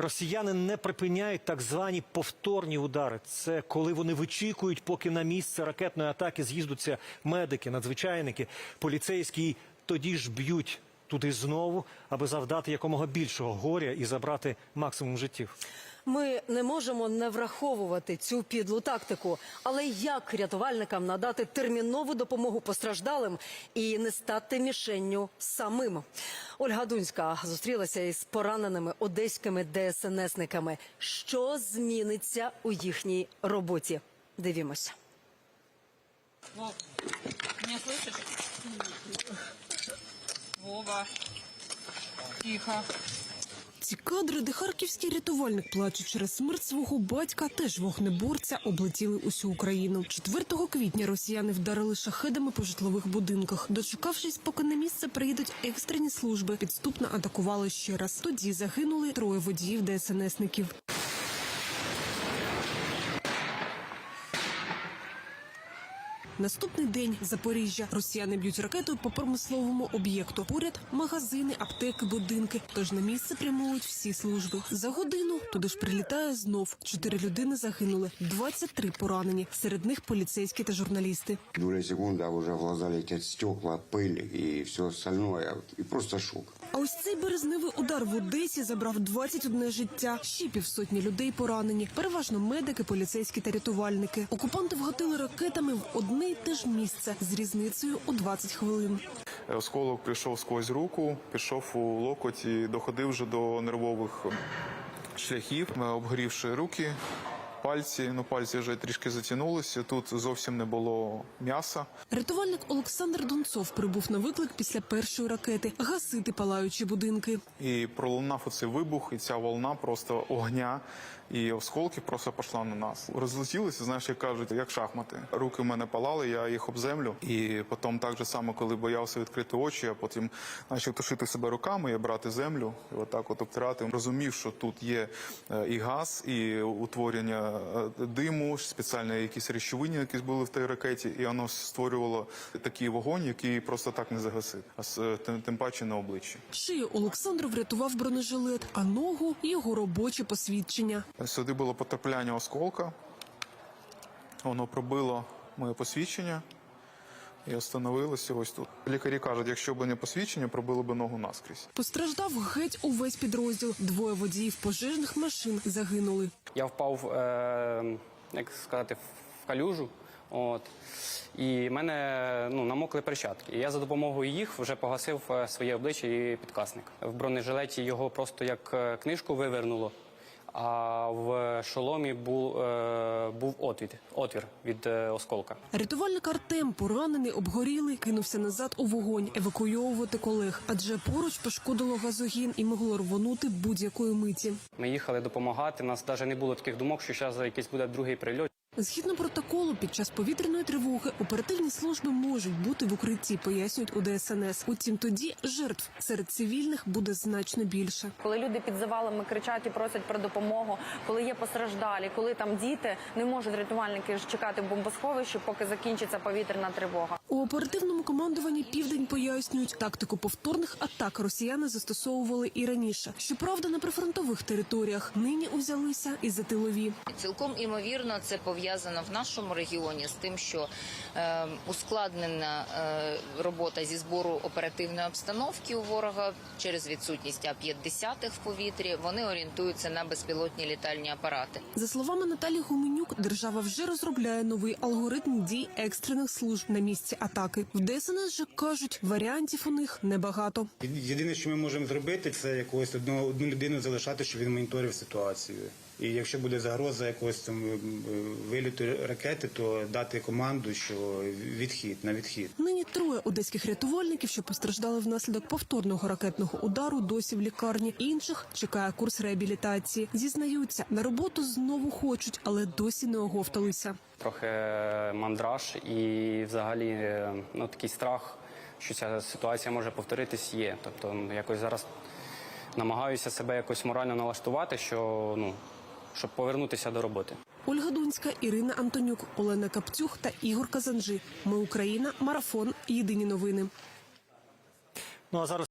Росіяни не припиняють так звані повторні удари. Це коли вони вичікують, поки на місце ракетної атаки з'їздуться медики, надзвичайники, поліцейські, тоді ж б'ють туди знову, аби завдати якомога більшого горя і забрати максимум життів. Ми не можемо не враховувати цю підлу тактику, але як рятувальникам надати термінову допомогу постраждалим і не стати мішенню самим? Ольга Дунська зустрілася із пораненими одеськими ДСНСниками. Що зміниться у їхній роботі? Дивімося. Вов, меня слышишь? Вова. Тихо. Ці кадри, де харківський рятувальник плаче через смерть свого батька, теж вогнеборця облетіли усю Україну. 4 квітня росіяни вдарили шахедами по житлових будинках. Дочекавшись, поки на місце приїдуть екстрені служби, підступно атакували ще раз. Тоді загинули троє водіїв ДСНСників. Наступний день Запоріжжя. Росіяни б'ють ракетою по промисловому об'єкту. Поряд магазини, аптеки, будинки. Тож на місце прямують всі служби. За годину туди ж прилітає знов. Чотири людини загинули, 23 поранені. Серед них поліцейські та журналісти. Доля секунды, а уже в глаза летят стекла, пыль и все остальное. И просто шок. А ось цей березневий удар в Одесі забрав 21 життя. Ще півсотні людей поранені. Переважно медики, поліцейські та рятувальники. Окупанти вгатили ракетами в одне й те ж місце з різницею у 20 хвилин. Осколок прийшов сквозь руку, пішов у локоть і доходив вже до нервових шляхів, обгорівши руки, пальці. Ну, пальці вже трішки затягнулися. Тут зовсім не було м'яса. Рятувальник Олександр Донцов прибув на виклик після першої ракети гасити палаючі будинки. І пролунав оцей вибух, і ця волна просто огня. І осколки просто пішла на нас. Розлетілися, знаєш, як кажуть, як шахмати. Руки в мене палали, я їх об землю. І потім так же само, коли боявся відкрити очі, а потім почав тушити себе руками і брати землю, і отак от обтирати. Розумів, що тут є е, і газ, і утворення диму, спеціальні якісь речовини, які були в тій ракеті, і воно створювало такий вогонь, який просто так не загасив, а е, тим, тим паче на обличчі. Шию Олександр врятував бронежилет, а ногу його робоче посвідчення. Сюди було потрапляння осколка. Воно пробило моє посвідчення і остановилося ось тут. Лікарі кажуть, якщо б не посвідчення, пробило б ногу наскрізь. Постраждав геть увесь підрозділ. Двоє водіїв пожежних машин загинули. Я впав, е, як сказати, в калюжу. От. І в мене ну, намокли перчатки. І я за допомогою їх вже погасив е, своє обличчя і підкасник. В бронежилеті його просто як е, книжку вивернуло, а в шоломі був, е, був отвір, отвір від е, осколка. Рятувальник Артем, поранений, обгорілий, кинувся назад у вогонь, евакуйовувати колег, адже поруч пошкодило газогін і могло рвонути будь-якої миті. Ми їхали допомагати. Нас навіть не було таких думок, що зараз якийсь буде другий прильот. Згідно протоколу, під час повітряної тривоги оперативні служби можуть бути в укритті, пояснюють у ДСНС. Утім, тоді жертв серед цивільних буде значно більше. Коли люди під завалами кричать і просять про допомогу, коли є постраждалі, коли там діти не можуть рятувальники чекати в бомбосховищі, поки закінчиться повітряна тривога. У оперативному командуванні Південь пояснюють, тактику повторних атак росіяни застосовували і раніше. Щоправда, на прифронтових територіях нині узялися і за тилові. Цілком імовірно, це пов'язано в нашому регіоні з тим, що е, ускладнена е, робота зі збору оперативної обстановки у ворога через відсутність А-50 в повітрі. Вони орієнтуються на безпілотні літальні апарати. За словами Наталі Гуменюк, держава вже розробляє новий алгоритм дій екстрених служб на місці атаки. В ДСНС же кажуть, варіантів у них небагато. Єдине, що ми можемо зробити, це якогось одну, одну людину залишати, щоб він моніторив ситуацію. І якщо буде загроза якогось там виліту ракети, то дати команду, що відхід на відхід. Нині троє одеських рятувальників, що постраждали внаслідок повторного ракетного удару, досі в лікарні. Інших чекає курс реабілітації. Зізнаються, на роботу знову хочуть, але досі не оговталися. Трохи е, мандраж і взагалі е, ну, такий страх, що ця ситуація може повторитись, є. Тобто ну, якось зараз намагаюся себе якось морально налаштувати, що ну щоб повернутися до роботи. Ольга Дунська, Ірина Антонюк, Олена Каптюх та Ігор Казанжи. Ми Україна. Марафон. Єдині новини. Ну а зараз.